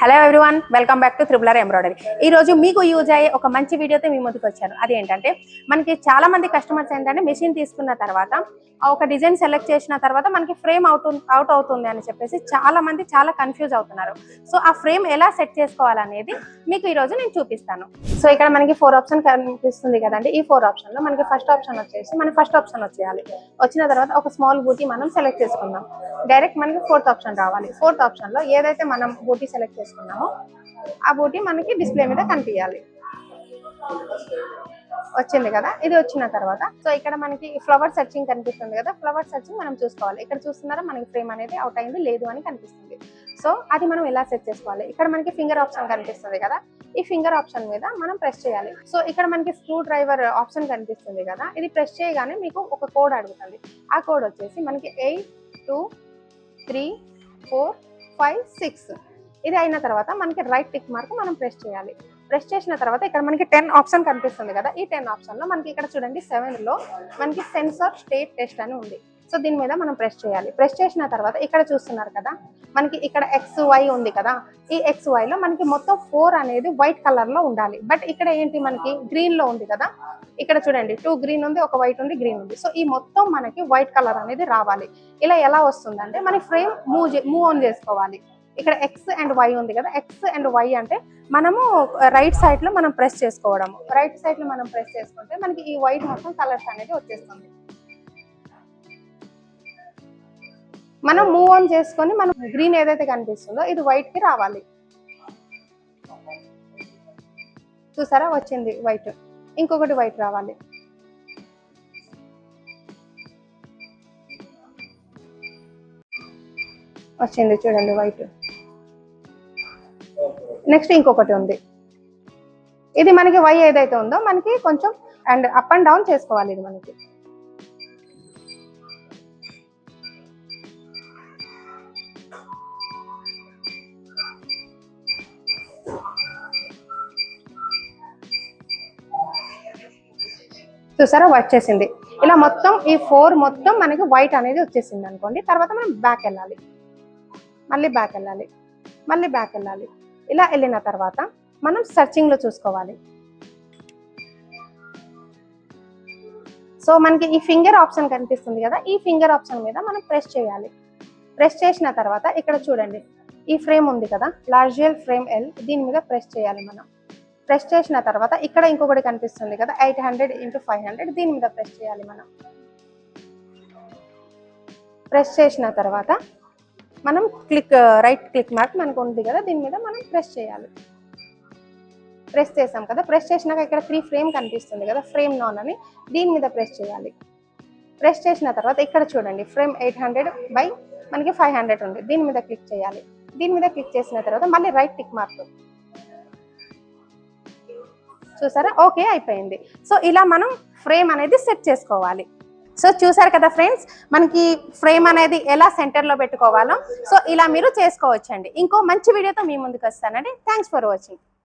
Hello everyone welcome back to triple R embroidery ఈ రోజు మీకు యూజ్ అయ్యే ఒక మంచి వీడియోతో మీ ముందుకు వచ్చాను. అది ఏంటంటే మనకి చాలా మంది కస్టమర్స్ ఏంటంటే మెషిన్ తీసుకున్న తర్వాత ఒక డిజైన్ సెలెక్ట్ చేసిన తర్వాత మనకి ఫ్రేమ్ అవుట్ అవుట్ అవుతుంది అని చెప్పేసి చాలా మంది చాలా కన్ఫ్యూజ్ అవుతున్నారు. సో ఆ ఫ్రేమ్ ఎలా సెట్ చేసుకోవాలనేది మీకు ఈ రోజు నేను చూపిస్తాను. సో ఇక్కడ మనకి ఫోర్ ఆప్షన్ కనిపిస్తుంది కదండి. ఈ ఫోర్ ఆప్షన్లో మనకి ఫస్ట్ ఆప్షన్ వచ్చేసి మన ఫస్ట్ ఆప్షన్ వచ్చేయాలి. వచ్చిన తర్వాత ఒక స్మాల్ బూటీ మనం సెలెక్ట్ చేసుకుందాం. డైరెక్ట్ మనకి ఫోర్త్ ఆప్షన్ రావాలి. ఫోర్త్ ఆప్షన్లో ఏదైతే మనం బూటీ సెలెక్ట్ చేసుకున్నాము ఆ బూటీ మనకి డిస్ప్లే మీద కనిపించాలి వచ్చింది కదా? ఇది వచ్చిన తర్వాత. సో ఇక్కడ మనకి ఫ్లవర్ సర్చింగ్ కనిపిస్తుంది కదా? ఫ్లవర్ సర్చింగ్ మనం చూసుకోవాలి. ఇక్కడ చూస్తున్నారా? మనకి ఫ్రేమ్ అనేది అవుట్ అయింది లేదు అని కనిపిస్తుంది. సో అది మనం ఎలా సెట్ చేసుకోవాలి? ఇక్కడ మనకి ఫింగర్ ఆప్షన్ కనిపిస్తుంది కదా? ఈ ఫింగర్ ఆప్షన్ మీద మనం ప్రెస్ చేయాలి. సో ఇక్కడ మనకి స్క్రూ డ్రైవర్ ఆప్షన్ కనిపిస్తుంది కదా? ఇది ప్రెస్ చేయగానే మీకు ఒక కోడ్ అడుగుతుంది. ఆ కోడ్ వచ్చేసి మనకి eight two three four five six ఇది అయిన తర్వాత మనకి రైట్ టిక్ మార్క్ మనం ప్రెస్ చేయాలి. ప్రెస్ చేసిన తర్వాత ఇక్కడ మనకి టెన్ ఆప్షన్ కనిపిస్తుంది కదా. ఈ టెన్ ఆప్షన్లో మనకి ఇక్కడ చూడండి సెవెన్లో మనకి సెన్సార్ స్టేట్ టెస్ట్ అని ఉంది. సో దీని మీద మనం ప్రెస్ చేయాలి. ప్రెస్ చేసిన తర్వాత ఇక్కడ చూస్తున్నారు కదా మనకి ఇక్కడ ఎక్స్ వై ఉంది కదా. ఈ ఎక్స్ వై లో మనకి మొత్తం ఫోర్ అనేది వైట్ కలర్లో ఉండాలి. బట్ ఇక్కడ ఏంటి మనకి గ్రీన్లో ఉంది కదా. ఇక్కడ చూడండి టూ గ్రీన్ ఉంది ఒక వైట్ ఉంది గ్రీన్ ఉంది. సో ఈ మొత్తం మనకి వైట్ కలర్ అనేది రావాలి. ఇలా ఎలా వస్తుందంటే మన ఫ్రేమ్ మూవ్ మూవ్ ఆన్ చేసుకోవాలి. ఇక్కడ ఎక్స్ అండ్ వై ఉంది కదా. ఎక్స్ అండ్ వై అంటే మనము uh, రైట్ సైడ్లో మనం ప్రెస్ చేసుకోవడం రైట్ సైడ్లో మనం ప్రెస్ చేసుకుంటే మనకి ఈ వైట్ మొత్తం కలర్స్ అనేది వచ్చేస్తుంది. మనం మూవ్ ఆన్ చేసుకొని మనం గ్రీన్ ఏదైతే కనిపిస్తుందో ఇది వైట్కి రావాలి. చూసారా? వచ్చింది వైట్ ఇంకొకటి వైట్ రావాలి. వచ్చింది చూడండి వైట్ నెక్స్ట్ ఇంకొకటి ఉంది. ఇది మనకి వై ఏదైతే ఉందో మనకి కొంచెం అండ్ అప్ అండ్ డౌన్ చేసుకోవాలి ఇది మనకి. చూసారా? వచ్చేసింది ఇలా మొత్తం ఈ ఫోర్ మొత్తం మనకి వైట్ అనేది వచ్చేసింది అనుకోండి. తర్వాత మనం బ్యాక్ వెళ్ళాలి. మళ్ళీ బ్యాక్ వెళ్ళాలి. మళ్ళీ బ్యాక్ వెళ్ళాలి. ఇలా వెళ్ళిన తర్వాత మనం సర్చింగ్లో చూసుకోవాలి. సో మనకి ఈ ఫింగర్ ఆప్షన్ కనిపిస్తుంది కదా ఈ ఫింగర్ ఆప్షన్ మీద మనం ప్రెస్ చేయాలి. ప్రెస్ చేసిన తర్వాత ఇక్కడ చూడండి ఈ ఫ్రేమ్ ఉంది కదా లార్జియల్ ఫ్రేమ్ ఎల్ దీని మీద ప్రెస్ చేయాలి మనం. ప్రెస్ చేసిన తర్వాత ఇక్కడ ఇంకొకటి కనిపిస్తుంది కదా eight hundred into five hundred దీని మీద ప్రెస్ చేయాలి మనం. ప్రెస్ చేసిన తర్వాత మనం క్లిక్ రైట్ క్లిక్ మార్క్ మనకు ఉంది కదా దీని మీద మనం ప్రెస్ చేయాలి. ప్రెస్ చేసాం కదా ప్రెస్ చేసినాక ఇక్కడ త్రీ ఫ్రేమ్ కనిపిస్తుంది కదా ఫ్రేమ్ నాన్ అని దీని మీద ప్రెస్ చేయాలి. ప్రెస్ చేసిన తర్వాత ఇక్కడ చూడండి ఫ్రేమ్ ఎయిట్ హండ్రెడ్ బై మనకి ఫైవ్ హండ్రెడ్ ఉంది. దీని మీద క్లిక్ చేయాలి. దీని మీద క్లిక్ చేసిన తర్వాత మళ్ళీ రైట్ టిక్ మార్క్ చూసారా? ఓకే అయిపోయింది. సో ఇలా మనం ఫ్రేమ్ అనేది సెట్ చేసుకోవాలి. సో చూసారు కదా ఫ్రెండ్స్ మనకి ఫ్రేమ్ అనేది ఎలా సెంటర్లో పెట్టుకోవాలో. సో ఇలా మీరు చేసుకోవచ్చండి. ఇంకో మంచి వీడియోతో మీ ముందుకు వస్తానండి. Thanks for watching.